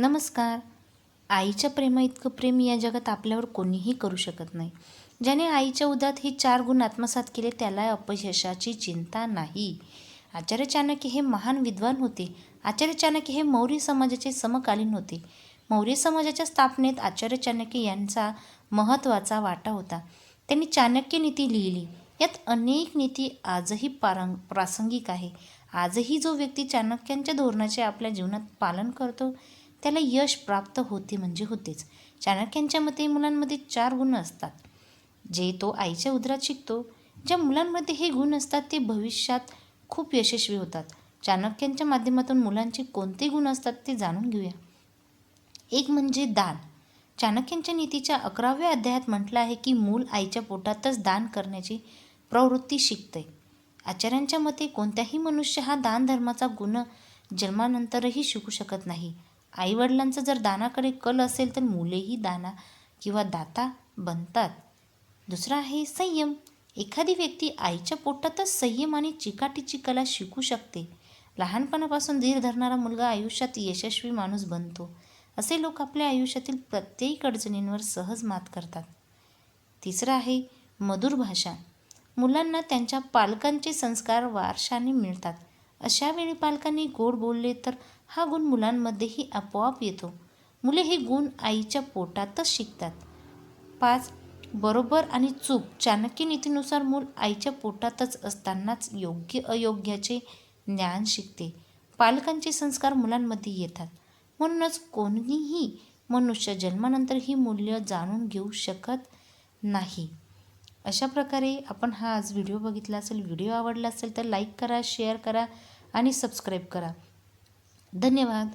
नमस्कार. आईच्या प्रेमा इतकं प्रेम या जगात आपल्यावर कोणीही करू शकत नाही. ज्याने आईच्या उदात हे चार गुण आत्मसात केले त्याला अपयशाची चिंता नाही. आचार्य चाणक्य हे महान विद्वान होते. आचार्य चाणक्य हे मौर्य समाजाचे समकालीन होते. मौर्य समाजाच्या स्थापनेत आचार्य चाणक्य यांचा महत्त्वाचा वाटा होता. त्यांनी चाणक्य नीती लिहिली. यात अनेक नीती आजही पारंग प्रासंगिक आहे. आजही जो व्यक्ती चाणक्यांच्या धोरणाचे आपल्या जीवनात पालन करतो त्याला यश प्राप्त होते म्हणजे होतेच. चाणक्यांच्या मते मुलांमध्ये चार गुण असतात. जे तो आईच्या उदरात शिकतो ज्या मुलांमध्ये हे गुण असतात ते भविष्यात खूप यशस्वी होतात. चाणक्यांच्या माध्यमातून मुलांचे कोणते गुण असतात ते जाणून घेऊया. एक म्हणजे दान. चाणक्यांच्या नीतीच्या अकराव्या अध्यायात म्हटलं आहे की मूल आईच्या पोटातच दान करण्याची प्रवृत्ती शिकते आचार्यांच्या मते कोणत्याही मनुष्य हा दान धर्माचा गुण जन्मानंतरही शिकू शकत नाही. आईवडिलांचा जर दानाकडे कल असेल तर मुलेही दाना किंवा दाता बनतात. दुसरा आहे संयम. एखादी व्यक्ती आईच्या पोटातच संयम आणि चिकाटीची कला शिकू शकते. लहानपणापासून धीर धरणारा मुलगा आयुष्यात यशस्वी माणूस बनतो. असे लोक आपल्या आयुष्यातील प्रत्येक अडचणींवर सहज मात करतात. तिसरं आहे मधुर भाषा. मुलांना त्यांच्या पालकांचे संस्कार वारशाने मिळतात. अशा वेळी पालकांनी गोड बोलले तर हा गुण मुलांमध्येही आपोआप येतो. मुले हे गुण आईच्या पोटातच शिकतात. पाच बरोबर आणि चूक चाणक्य नीतीनुसार मूल आईच्या पोटातच असतानाच योग्य अयोग्याचे ज्ञान शिकते. पालकांचे संस्कार मुलांमध्ये येतात. म्हणूनच कोणीही मनुष्य जन्मानंतर ही मूल्य जाणून घेऊ शकत नाही. अशा प्रकारे आपण हा आज व्हिडिओ बघितला असेल व्हिडिओ आवडला असेल तर लाईक करा शेअर करा आणि सबस्क्राईब करा. धन्यवाद.